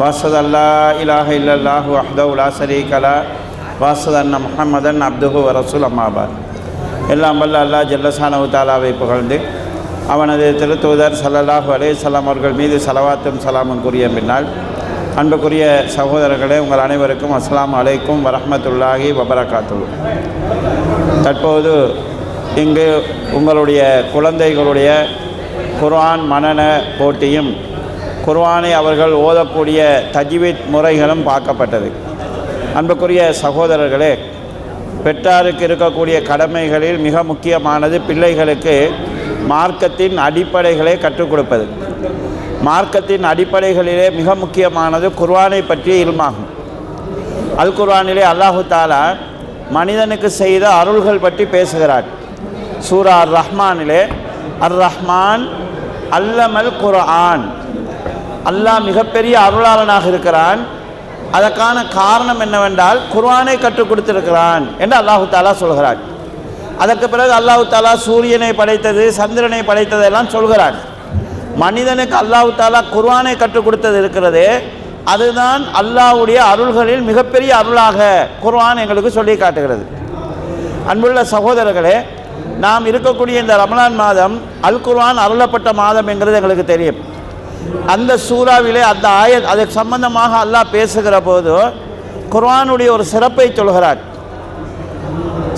واشهد ان لا اله الا الله சரீ கலா شريك له واشهد ان محمدا عبده எல்லாம் வல்ல அல்லா ஜல்லசானவு தாலாவை புகழ்ந்து அவனது திருத்தூதர் சல்லல்லாஹு அலே சலாம் அவர்கள் மீது சலவாத்தும் சலாமும் கூறிய பின்னால் அன்புக்குரிய சகோதரர்களே உங்கள் அனைவருக்கும் அஸ்லாம் அலைக்கும் வரமத்துல்லாஹி வபரகாத்து தற்போது இங்கு உங்களுடைய குழந்தைகளுடைய குர்ஆன் மனன போட்டியும் குர்வானை அவர்கள் ஓதக்கூடிய தஜ்வீத் முறைகளும் பார்க்கப்பட்டது. அன்புக்குரிய சகோதரர்களே பெற்றாருக்கு இருக்கக்கூடிய கடமைகளில் மிக முக்கியமானது பிள்ளைகளுக்கு மார்க்கத்தின் அடிப்படைகளை கற்றுக் கொடுப்பது. மார்க்கத்தின் அடிப்படைகளிலே மிக முக்கியமானது குர்வானை பற்றிய இல்மாகும். அல் குர்ஆனிலே அல்லாஹு தாலா மனிதனுக்கு செய்த அருள்கள் பற்றி பேசுகிறார். சூரா அர் ரஹ்மானிலே அர் ரஹ்மான் அல்லமல் குர்ஆன். அல்லாஹ் மிகப்பெரிய அருளாளனாக இருக்கிறான். அதற்கான காரணம் என்னவென்றால் குர்வானை கற்றுக் கொடுத்திருக்கிறான் என்று அல்லாஹு தாலா சொல்கிறான். அதற்கு பிறகு அல்லாஹு தாலா சூரியனை படைத்தது சந்திரனை படைத்ததெல்லாம் சொல்கிறான். மனிதனுக்கு அல்லாஹு தாலா குர்வானை கற்றுக் கொடுத்தது இருக்கிறது அதுதான் அல்லாஹ்வுடைய அருள்களில் மிகப்பெரிய அருளாக குர்வான் எங்களுக்கு சொல்லி காட்டுகிறது. அன்புள்ள சகோதரர்களே நாம் இருக்கக்கூடிய இந்த ரமலான் மாதம் அல் குர்வான் அருளப்பட்ட மாதம் என்கிறது எங்களுக்கு தெரியும். அந்த சூறாவிலே அந்த ஆய அதுக்கு சம்பந்தமாக அல்லாஹ் பேசுகிற போது குர்ஆனுடைய ஒரு சிறப்பை சொல்கிறார்.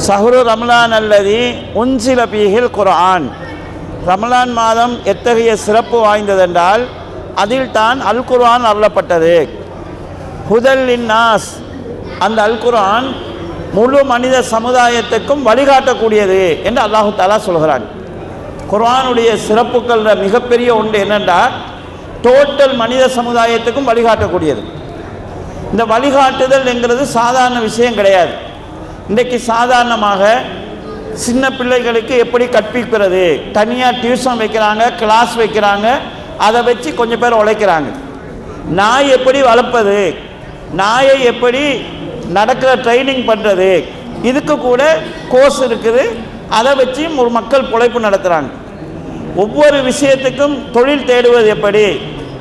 சஹ்ரு ரமலான் அல்லதி உன்சில பீஹில் குர்ஆன். ரமலான் மாதம் எத்தகைய சிறப்பு வாய்ந்ததென்றால் அதில் தான் அல் குர்ஆன் அருளப்பட்டது. ஹுதல் இன்னாஸ் அந்த அல் குர்ஆன் முழு மனித சமுதாயத்துக்கும் வழிகாட்டக்கூடியது என்று அல்லாஹு தாலா சொல்கிறான். குர்ஆனுடைய சிறப்புகள் மிகப்பெரிய ஒன்று என்னென்றால் டோட்டல் மனித சமுதாயத்துக்கும் வழிகாட்டக்கூடியது. இந்த வழிகாட்டுதல் என்கிறது சாதாரண விஷயம் கிடையாது. இன்றைக்கு சாதாரணமாக சின்ன பிள்ளைகளுக்கு எப்படி கற்பிக்கிறது? தனியாக டியூஷன் வைக்கிறாங்க கிளாஸ் வைக்கிறாங்க அதை வச்சு கொஞ்சம் பேர் உழைக்கிறாங்க. நாய் எப்படி வளர்ப்பது? நாயை எப்படி நடக்கிற ட்ரைனிங் பண்ணுறது இதுக்கு கூட கோர்ஸ் இருக்குது. அதை வச்சு ஒரு மக்கள் பிழைப்பு நடத்துகிறாங்க ஒவ்வொரு விஷயத்துக்கும் தொழில் தேடுவது எப்படி?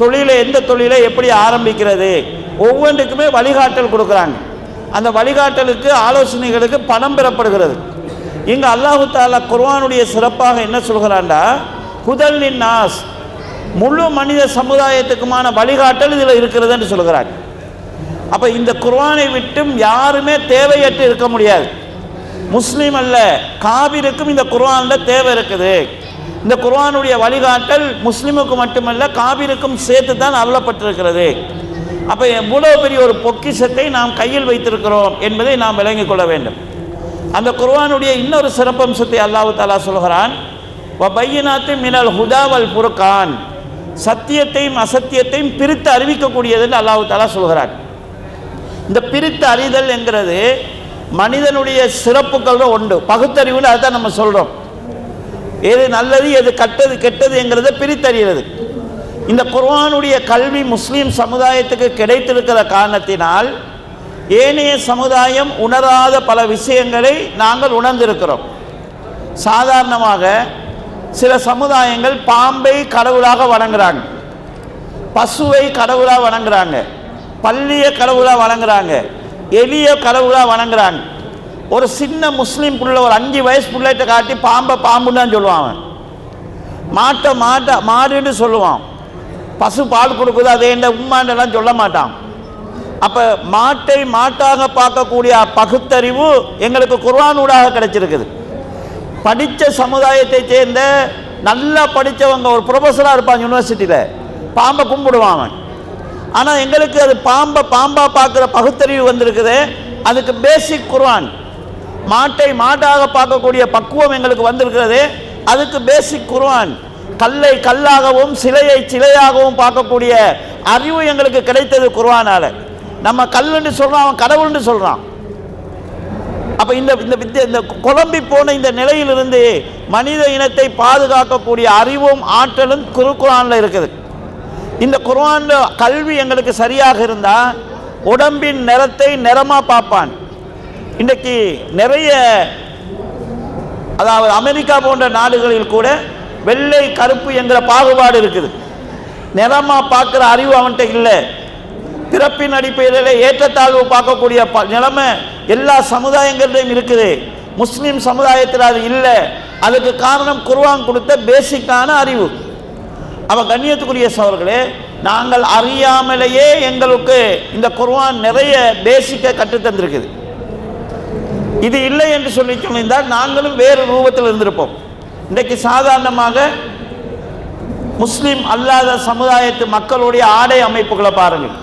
தொழிலை எந்த தொழிலை எப்படி ஆரம்பிக்கிறது? ஒவ்வொன்றுக்குமே வழிகாட்டல் கொடுக்குறாங்க. அந்த வழிகாட்டலுக்கு ஆலோசனைகளுக்கு பணம் பெறப்படுகிறது. இங்கே அல்லாஹு தாலா குர்வானுடைய சிறப்பாக என்ன சொல்கிறான்டா? புதல் நாஸ் முழு மனித சமுதாயத்துக்குமான வழிகாட்டல் இதில் இருக்கிறது என்று சொல்கிறார் அப்போ இந்த குர்வானை விட்டும் யாருமே தேவையற்று இருக்க முடியாது. முஸ்லீம் அல்ல காவிருக்கும் இந்த குர்வானில் தேவை இருக்குது. இந்த குர்வானுடைய வழிகாட்டல் முஸ்லீமுக்கு மட்டுமல்ல காபிருக்கும் சேர்த்து தான் அருளப்பட்டிருக்கிறது. அப்போ இவ்வளோ பெரிய ஒரு பொக்கிஷத்தை நாம் கையில் வைத்திருக்கிறோம் என்பதை நாம் விளங்கிக் கொள்ள வேண்டும். அந்த குர்வானுடைய இன்னொரு சிறப்பம்சத்தை அல்லாஹு தாலா சொல்கிறான் பையனாத்து மினல் ஹுதாவல் புருக்கான் சத்தியத்தையும் அசத்தியத்தையும் பிரித்து அறிவிக்கக்கூடியது என்று அல்லாஹு தாலா சொல்கிறான். இந்த பிரித்து அறிதல் என்கிறது மனிதனுடைய சிறப்புகள் உண்டு பகுத்தறிவுன்னு அதுதான் நம்ம சொல்கிறோம் எது நல்லது எது கட்டது கெட்டது என்கிறத பிரித்தறிகிறது. இந்த குர்வானுடைய கல்வி முஸ்லீம் சமுதாயத்துக்கு கிடைத்திருக்கிற காரணத்தினால் ஏனைய சமுதாயம் உணராத பல விஷயங்களை நாங்கள் உணர்ந்திருக்கிறோம். சாதாரணமாக சில சமுதாயங்கள் பாம்பை கடவுளாக வணங்குறாங்க பசுவை கடவுளாக வணங்குறாங்க பள்ளியை கடவுளாக வணங்குறாங்க எலிய கடவுளாக வணங்குறாங்க. ஒரு சின்ன முஸ்லீம் புள்ள ஒரு அஞ்சு வயசு பிள்ளைகிட்ட காட்டி பாம்பை பாம்புன்னு தான் சொல்லுவான் அவன். மாட்டை மாட்டை மாடுன்னு சொல்லுவான். பசு பால் கொடுக்குது அதே இந்த உம்மாண்டெல்லாம் சொல்ல மாட்டான். அப்போ மாட்டை மாட்டாக பார்க்கக்கூடிய பகுத்தறிவு எங்களுக்கு குர்வானூடாக கிடைச்சிருக்குது. படித்த சமுதாயத்தை சேர்ந்த நல்லா படித்தவங்க ஒரு ப்ரொஃபஸராக இருப்பான் யூனிவர்சிட்டியில் பாம்பை கும்பிடுவான் அவன். ஆனால் எங்களுக்கு அது பாம்பை பாம்பாக பார்க்குற பகுத்தறிவு வந்திருக்குது அதுக்கு பேசிக் குர்வான் மாட்டை மாட்டாக பார்க்கக்கூடிய பக்குவம் எங்களுக்கு வந்திருக்கிறது. அதுக்கு பேசிக் குர்வான் கல்லை கல்லாகவும் சிலையை சிலையாகவும் பார்க்கக்கூடிய அறிவு எங்களுக்கு கிடைத்தது குர்வானால் நம்ம கல்லுன்னு சொல்கிறோம் அவன் கடவுள்னு சொல்கிறான் அப்ப இந்த இந்த வித்திய இந்த குழம்பி போன இந்த நிலையிலிருந்து மனித இனத்தை பாதுகாக்கக்கூடிய அறிவும் ஆற்றலும் குருக்குறான்ல இருக்குது. இந்த குர்வானில் கல்வி எங்களுக்கு சரியாக இருந்தால் உடம்பின் நிறத்தை நிறமா பார்ப்பான். இன்றைக்கு நிறைய அதாவது அமெரிக்கா போன்ற நாடுகளில் கூட வெள்ளை கருப்பு என்கிற பாகுபாடு இருக்குது. நிறமா பார்க்குற அறிவு அவன்கிட்ட இல்லை. பிறப்பின் அடிப்படையில் ஏற்றத்தாழ்வு பார்க்கக்கூடிய ப- நிலைமை எல்லா சமுதாயங்களிலும் இருக்குது. முஸ்லீம் சமுதாயத்தில் அது இல்லை. அதுக்கு காரணம் குர்வான் கொடுத்த பேசிக்கான அறிவு. அவன் கண்ணியத்துக்குரிய சவர்களே நாங்கள் அறியாமலேயே எங்களுக்கு இந்த குர்வான் நிறைய பேசிக்கை கற்றுத்தந்திருக்குது. இது இல்லை என்று சொல்லி சொல்லியிருந்தால் நாங்களும் வேறு ரூபத்தில் இருந்திருப்போம். இன்றைக்கு சாதாரணமாக முஸ்லீம் அல்லாத சமுதாயத்து மக்களுடைய ஆடை அமைப்புகளை பாருங்கள்.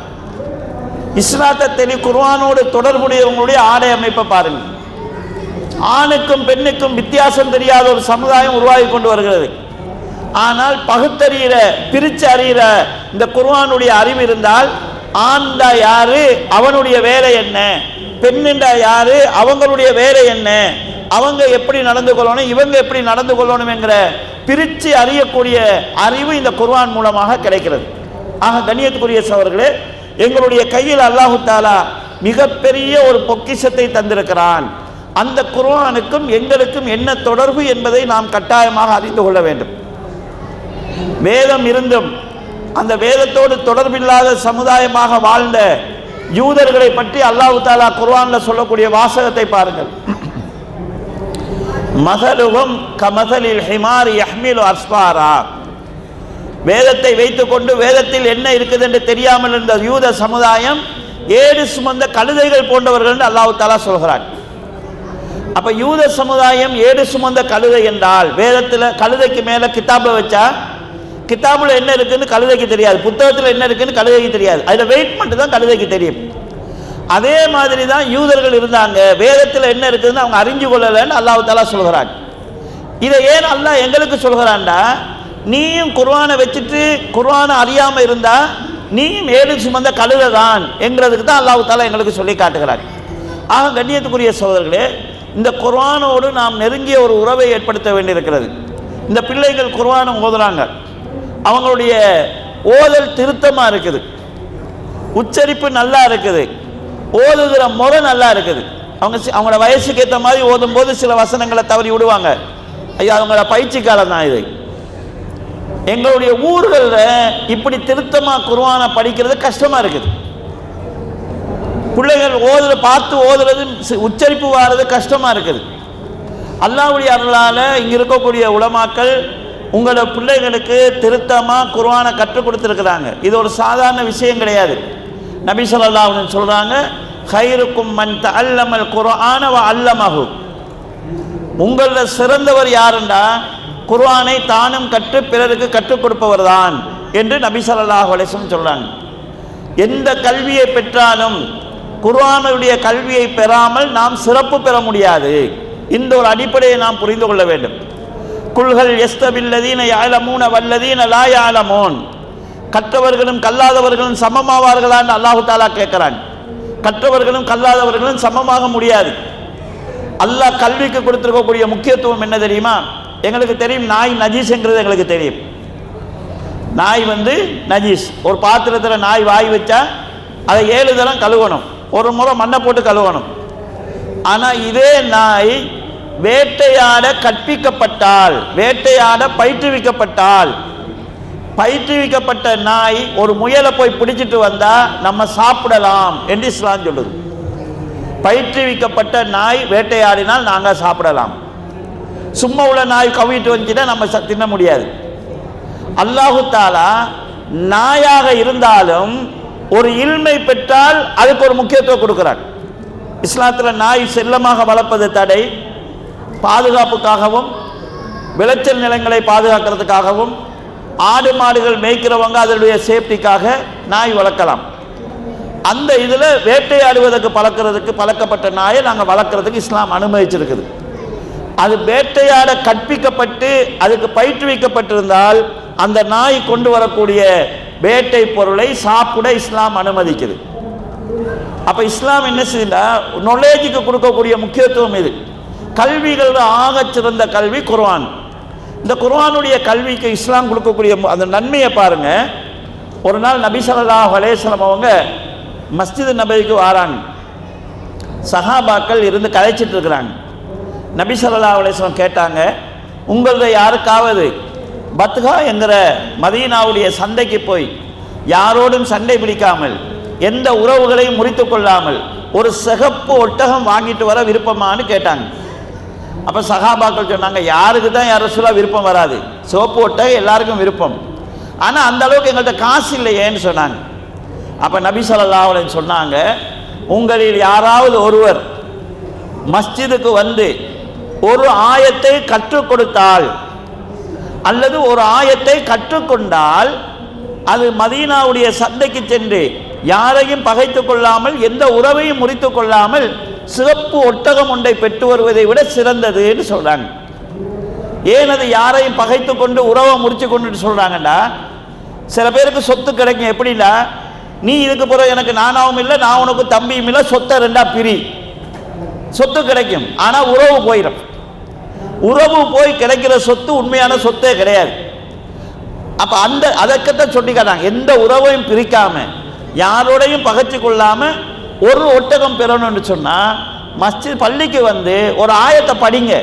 இஸ்லாத்தை தெளி குர்வானோடு தொடர்புடையவங்களுடைய ஆடை அமைப்பை பாருங்கள். ஆணுக்கும் பெண்ணுக்கும் வித்தியாசம் தெரியாத ஒரு சமுதாயம் உருவாகி கொண்டு வருகிறது. ஆனால் பகுத்தறிகிற பிரித்து அறிகிற இந்த குர்வானுடைய அறிவு இருந்தால் ஆண்டா யாரு அவனுடைய வேலை என்ன? பெண்ணுண்டா யாரு அவங்களுடைய வேலை என்ன? அவங்க எப்படி நடந்து கொள்ளணும் இவங்க எப்படி நடந்து கொள்ளணும் என்கிற பிரித்து அறியக்கூடிய அறிவு இந்த குர்வான் மூலமாக கிடைக்கிறது. ஆக கண்ணியத்துக்குரிய சவர்களே எங்களுடைய கையில் அல்லாஹு தாலா மிகப்பெரிய ஒரு பொக்கிஷத்தை தந்திருக்கிறான். அந்த குர்வானுக்கும் எங்களுக்கும் என்ன தொடர்பு என்பதை நாம் கட்டாயமாக அறிந்து கொள்ள வேண்டும். வேதம் இருந்தும் அந்த வேதத்தோடு தொடர்பில்லாத சமுதாயமாக வாழ்ந்த யூதர்களை பற்றி அல்லாஹு தாலா குர்வான்ல சொல்லக்கூடிய வாசகத்தை பாருங்கள். மதலுகும் கமதலில் ஹிமார் யஹ்மிலு அஸ்பாரா. வேதத்தை வைத்துக்கொண்டு வேதத்தில் என்ன இருக்குது என்று தெரியாமல் இருந்த யூத சமுதாயம் ஏடு சுமந்த கழுதைகள் போன்றவர்கள் என்று அல்லாஹு தாலா சொல்கிறான். அப்ப யூத சமுதாயம் ஏடு சுமந்த கழுதை என்றால் வேதத்தில் கழுதைக்கு மேல கிதாபை வச்சா கிதாபில் என்ன இருக்குன்னு கழுதைக்கு தெரியாது. புத்தகத்தில் என்ன இருக்குன்னு கழுதைக்கு தெரியாது. அதில் வெயிட் மட்டும் தான் கழுதைக்கு தெரியும். அதே மாதிரி தான் யூதர்கள் இருந்தாங்க. வேதத்தில் என்ன இருக்குதுன்னு அவங்க அறிஞ்சு கொள்ளலைன்னு அல்லாஹ் தாலா இதை ஏன் அல்லாஹ் எங்களுக்கு சொல்கிறான்டா? நீயும் குர்வானை வச்சுட்டு குர்வானை அறியாமல் இருந்தால் நீயும் ஏழு சுமந்த கழுதை தான் என்கிறதுக்கு தான் அல்லாஹ் தாலா எங்களுக்கு சொல்லி காட்டுகிறார் ஆக கண்ணியத்துக்குரிய சோதர்களே இந்த குர்வானோடு நாம் நெருங்கிய ஒரு உறவை ஏற்படுத்த வேண்டியிருக்கிறது. இந்த பிள்ளைகள் குர்வானம் ஓதுறாங்க. அவங்களுடைய ஓதல் திருத்தமா இருக்குது. உச்சரிப்பு நல்லா இருக்குது. ஓதுகிற முறை நல்லா இருக்குது. அவங்க அவங்களோட வயசுக்கு ஏற்ற மாதிரி ஓதும்போது சில வசனங்களை தவறி விடுவாங்க. ஐயா அவங்களோட பயிற்சி காலம் தான் இது. எங்களுடைய ஊர்களில் இப்படி திருத்தமாக குர்ஆனை படிக்கிறது கஷ்டமா இருக்குது. பிள்ளைகள் ஓதுற பார்த்து ஓதுறது சி- உச்சரிப்பு வாடுறது கஷ்டமா இருக்குது. அல்லாவுடைய அருளால் இங்கே இருக்கக்கூடிய உலமாக்கள் உங்களோட பிள்ளைகளுக்கு திருத்தமாக குர்வானை கற்றுக் கொடுத்துருக்குறாங்க. இது ஒரு சாதாரண விஷயம் கிடையாது. நபி ஸல்லல்லாஹு அலைஹி சொல்கிறாங்க ஹைருக்கும் மன் தஅல்லமல் குர்ஆன வ உங்களில் சிறந்தவர் யாருண்டா? குர்ஆனை தானும் கற்று பிறருக்கு கற்றுக் கொடுப்பவர் தான் என்று நபி சொல்லாஹ் அலைஹி சொல்கிறாங்க எந்த கல்வியை பெற்றாலும் குர்ஆனுடைய கல்வியை பெறாமல் நாம் சிறப்பு பெற முடியாது. இந்த ஒரு அடிப்படையை நாம் புரிந்து கொள்ள வேண்டும். குல்கள் எஸ்தபில்லதீன யாழமூன வல்லதீன லா யாலமூன் கற்றவர்களும் கல்லாதவர்களும் சமமாவார்களான்னு அல்லாஹு தாலா கேட்குறான். கற்றவர்களும் கல்லாதவர்களும் சமமாக முடியாது. அல்லாஹ் கல்விக்கு கொடுத்துருக்கக்கூடிய முக்கியத்துவம் என்ன தெரியுமா? எங்களுக்கு தெரியும் நாய் நஜீஸ்ங்கிறது எங்களுக்கு தெரியும். நாய் வந்து நஜீஸ். ஒரு பாத்திரத்தில் நாய் வாய் வச்சா அதை ஏழு தரம் கழுவணும். ஒரு முறை மண்ணை போட்டு கழுவணும். ஆனால் இதே நாய் வேட்டையாட கற்பிக்கப்பட்டால் வேட்டையாட பயிற்றுவிக்கப்பட்டால் பயிற்றுவிக்கப்பட்ட நாய் ஒரு முயலை போய் பிடிச்சிட்டு வந்தா நம்ம சாப்பிடலாம் என்று இஸ்லாம் சொல்லுது. பயிற்றுவிக்கப்பட்ட நாய் வேட்டையாடினால் நாங்கள் சாப்பிடலாம். சும்மா உள்ள நாய் கவிட்டு வந்துச்சுன்னா நம்ம ச- தின்ன முடியாது. அல்லாஹு தாலா நாயாக இருந்தாலும் ஒரு இல்மை பெற்றால் அதுக்கு ஒரு முக்கியத்துவம் கொடுக்குறான். இஸ்லாத்தில் நாய் செல்லமாக வளர்ப்பது தடை. பாதுகாப்புக்காகவும் விளைச்சல் நிலங்களை பாதுகாக்கிறதுக்காகவும் ஆடு மாடுகள் மேய்க்கிறவங்க அதனுடைய சேஃப்டிக்காக நாய் வளர்க்கலாம். அந்த இதில் வேட்டையாடுவதற்கு பழக்கிறதுக்கு பழக்கப்பட்ட நாயை நாங்கள் வளர்க்குறதுக்கு இஸ்லாம் அனுமதிச்சிருக்குது. அது வேட்டையாட கற்பிக்கப்பட்டு அதுக்கு பயிற்றுவிக்கப்பட்டிருந்தால் அந்த நாய் கொண்டு வரக்கூடிய வேட்டை பொருளை சாப்பிட இஸ்லாம் அனுமதிக்குது. அப்போ இஸ்லாம் என்ன செய்யல நாலேஜுக்கு கொடுக்கக்கூடிய முக்கியத்துவம் இது. கல்விகள் ஆகச் சிறந்த கல்வி குர்வான் இந்த குர்வானுடைய கல்விக்கு இஸ்லாம் கொடுக்கக்கூடிய அந்த நன்மையை பாருங்க. ஒரு நாள் நபிசல்லா ஸல்லல்லாஹு அவங்க மஸ்ஜித் நபிக்கு வாராங்க. சஹாபாக்கள் இருந்து கதைச்சிட்டு இருக்கிறாங்க. நபிசல்லா ஸல்லல்லாஹு கேட்டாங்க உங்களது யாருக்காவது பத்கா என்கிற மதீனாவுடைய சந்தைக்கு போய் யாரோடும் சண்டை பிடிக்காமல் எந்த உறவுகளையும் முறித்து கொள்ளாமல் ஒரு சிகப்பு ஒட்டகம் வாங்கிட்டு வர விருப்பமான்னு கேட்டாங்க. அப்போ சகாபாக்கள் சொன்னாங்க யாருக்கு தான் யார் சொல்ல விருப்பம் வராது? சோப்பு ஒட்டகம் எல்லாருக்கும் விருப்பம். ஆனால் அந்த அளவுக்கு எங்கள்கிட்ட காசு இல்லையேன்னு சொன்னாங்க. அப்போ நபி ஸல்லல்லாஹு சொன்னாங்க உங்களில் யாராவது ஒருவர் மஸ்ஜிதுக்கு வந்து ஒரு ஆயத்தை கற்றுக் கொடுத்தால் அல்லது ஒரு ஆயத்தை கற்றுக்கொண்டால் அது மதீனாவுடைய சந்தைக்கு சென்று யாரையும் பகைத்து கொள்ளாமல் எந்த உறவையும் முறித்து கொள்ளாமல் சிறப்பு ஒட்டகம் ஒன்றை பெற்று வருவதை விட சிறந்ததுன்னு சொல்றாங்க. ஏன் அது யாரையும் பகைத்து கொண்டு உறவை முடிச்சு கொண்டு சொல்றாங்கடா சில பேருக்கு சொத்து கிடைக்கும். எப்படின்னா நீ இதுக்கு பிறகு எனக்கு நானாவும் இல்லை நான் உனக்கு தம்பியும் இல்லை சொத்தை ரெண்டா பிரி. சொத்து கிடைக்கும். ஆனால் உறவு போயிடும் உறவு போய் கிடைக்கிற சொத்து உண்மையான சொத்தே கிடையாது. அப்ப அந்த அதற்கத்தான் சொல்லி எந்த உறவையும் பிரிக்காம யாரோடையும் பகச்சு கொள்ளாம ஒரு ஒட்டகம் பெறணும்னு சொன்னால் மஸ்ஜித் பள்ளிக்கு வந்து ஒரு ஆயத்தை படிங்க.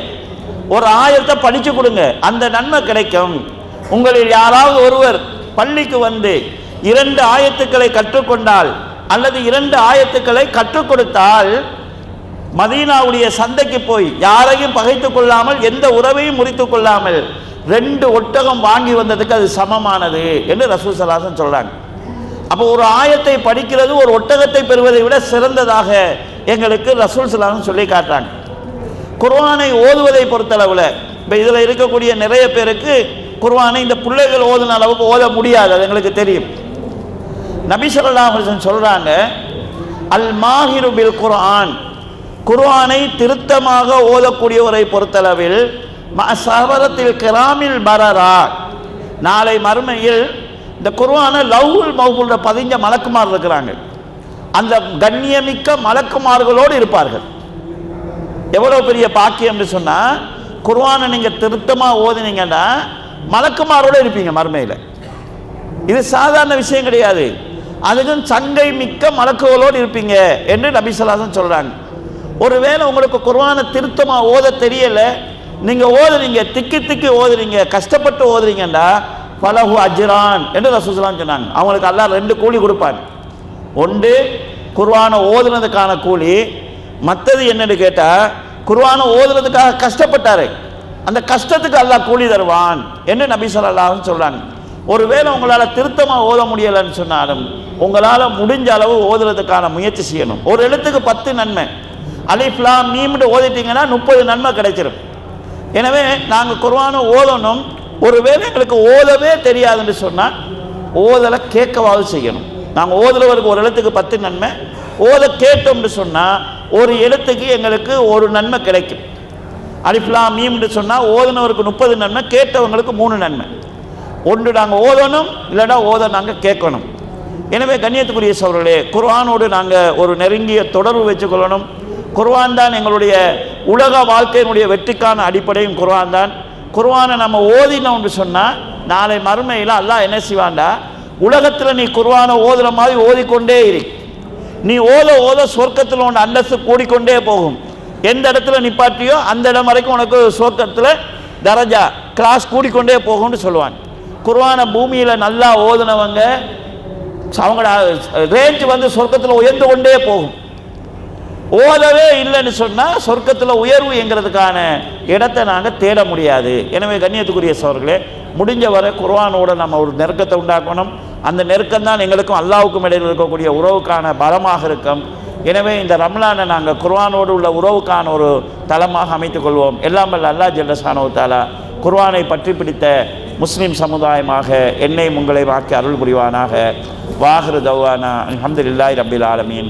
ஒரு ஆயத்தை படித்து கொடுங்க. அந்த நன்மை கிடைக்கும். உங்களில் யாராவது ஒருவர் பள்ளிக்கு வந்து இரண்டு ஆயத்துக்களை கற்றுக்கொண்டால் அல்லது இரண்டு ஆயத்துக்களை கற்றுக் கொடுத்தால் மதீனாவுடைய சந்தைக்கு போய் யாரையும் பகைத்து கொள்ளாமல் எந்த உறவையும் முறித்து கொள்ளாமல் ரெண்டு ஒட்டகம் வாங்கி வந்ததுக்கு அது சமமானது என்று ரசூசலாசன் சொல்கிறாங்க அப்போ ஒரு ஆயத்தை படிக்கிறது ஒரு ஒட்டகத்தை பெறுவதை விட சிறந்ததாக எங்களுக்கு ரசூல் சலாசன் சொல்லி காட்டுறாங்க. குர்ஆனை ஓதுவதை பொறுத்தளவில் இப்போ இதில் இருக்கக்கூடிய நிறைய பேருக்கு குர்வானை இந்த பிள்ளைகள் ஓதுன அளவுக்கு ஓத முடியாது அது எங்களுக்கு தெரியும். நபி ஸல்லல்லாஹு சொல்கிறாங்க அல் மாஹிரு பில் குர்ஆன். குர்ஆனை திருத்தமாக ஓதக்கூடியவரை பொறுத்தளவில் ம கிராமில் பரரா. நாளை மறுமையில் இந்த குர்ஆனை லவ்வுல் மவுல பதிஞ்ச மலக்குமார் இருக்கிறாங்க. அந்த கண்ணியமிக்க மலக்குமார்களோடு இருப்பார்கள். எவ்வளோ பெரிய பாக்கியம்னு சொன்னால் குர்வானை நீங்கள் திருத்தமாக ஓதுனீங்கன்னா மலக்குமாரோடு இருப்பீங்க மறுமையில் இது சாதாரண விஷயம் கிடையாது. அதுக்கும் சங்கை மிக்க மலக்குகளோடு இருப்பீங்க என்று நபிசலாசன் சொல்கிறாங்க ஒருவேளை உங்களுக்கு குர்வானை திருத்தமாக ஓத தெரியலை நீங்கள் ஓதுறீங்க திக்கி திக்கி ஓதுறீங்க கஷ்டப்பட்டு ஓதுறீங்கன்னா பலஹு அஜிரான் என்று ரசூசலாம் சொன்னாங்க. அவங்களுக்கு அல்லாஹ் ரெண்டு கூலி கொடுப்பாங்க ஒன்று குர்வானை ஓதுனதுக்கான கூலி. மற்றது என்னன்னு கேட்டால் குர்வானை ஓதுனதுக்காக கஷ்டப்பட்டாரு. அந்த கஷ்டத்துக்கு அல்லாஹ் கூலி தருவான் என்று நபி ஸல்லல்லாஹு சொல்கிறாங்க ஒருவேளை உங்களால் திருத்தமாக ஓத முடியலைன்னு சொன்னாலும் உங்களால் முடிஞ்ச அளவு ஓதுறதுக்கான முயற்சி செய்யணும். ஒரு எழுத்துக்கு பத்து நன்மை. அலிஃப்லாம் மீம்னு ஓதிட்டீங்கன்னா முப்பது நன்மை கிடைச்சிரும். எனவே நாங்கள் குர்வானை ஓதணும் ஒருவேளை எங்களுக்கு ஓதவே தெரியாதுன்னு சொன்னால் ஓதலை கேட்கவாவது செய்யணும். நாங்கள் ஓதுறவருக்கு ஒரு எழுத்துக்கு பத்து நன்மை ஓத கேட்டோம்னு சொன்னால் ஒரு எழுத்துக்கு எங்களுக்கு ஒரு நன்மை கிடைக்கும். அலிஃப்லாம் மீம்னு சொன்னால் ஓதுனவருக்கு முப்பது நன்மை கேட்டவங்களுக்கு மூணு நன்மை. ஒன்று நாங்கள் ஓதணும் இல்லைன்னா ஓத நாங்கள் கேட்கணும். எனவே கண்ணியத்துக்குரிய சோழர்களே குர்வானோடு நாங்கள் ஒரு நெருங்கிய தொடர்பு வச்சுக்கொள்ளணும் குர்வான் தான் எங்களுடைய உலக வாழ்க்கையினுடைய வெற்றிக்கான அடிப்படையும் குர்வான் தான். குர்வானை நம்ம ஓதினோம்னு சொன்னால் நாளை மறுமையில் அல்லாஹ் என்ன செய்வாண்டா உலகத்தில் நீ குர்வானை ஓதுற மாதிரி ஓதிக்கொண்டே இரு. நீ ஓத ஓத சொர்க்கத்தில் உன் அந்தஸ்து கூடிக்கொண்டே போகும். எந்த இடத்துல நிப்பாட்டியோ அந்த இடம் வரைக்கும் உனக்கு சொர்க்கத்தில் தரஜா கிளாஸ் கூடிக்கொண்டே போகும்னு சொல்லுவான். குர்ஆனை பூமியில் நல்லா ஓதுனவங்க அவங்களோட ரேஞ்ச் வந்து சொர்க்கத்தில் உயர்ந்து கொண்டே போகும். ஓதவே இல்லைன்னு சொன்னால் சொர்க்கத்தில் உயர்வு எங்கிறதுக்கான இடத்தை நாங்கள் தேட முடியாது. எனவே கண்ணியத்துக்குரிய சோர்களே முடிஞ்ச வரை குர்வானோட நம்ம ஒரு நெருக்கத்தை உண்டாக்கணும். அந்த நெருக்கம் தான் எங்களுக்கும் அல்லாவுக்கும் இடையில் இருக்கக்கூடிய உறவுக்கான பலமாக இருக்கும். எனவே இந்த ரம்லானை நாங்கள் குர்வானோடு உள்ள உறவுக்கான ஒரு தளமாக அமைத்துக் கொள்வோம். எல்லாம் வல்ல அல்லாஹ் ஜல்லசானோ தாலா குர்ஆனை பற்றி பிடித்த முஸ்லீம் சமுதாயமாக என்னை உங்களை வாக்கி அருள் புரிவானாக. வாஹிரு தவானா அஹமதுல்லாய் ரபில் ஆலமீன்.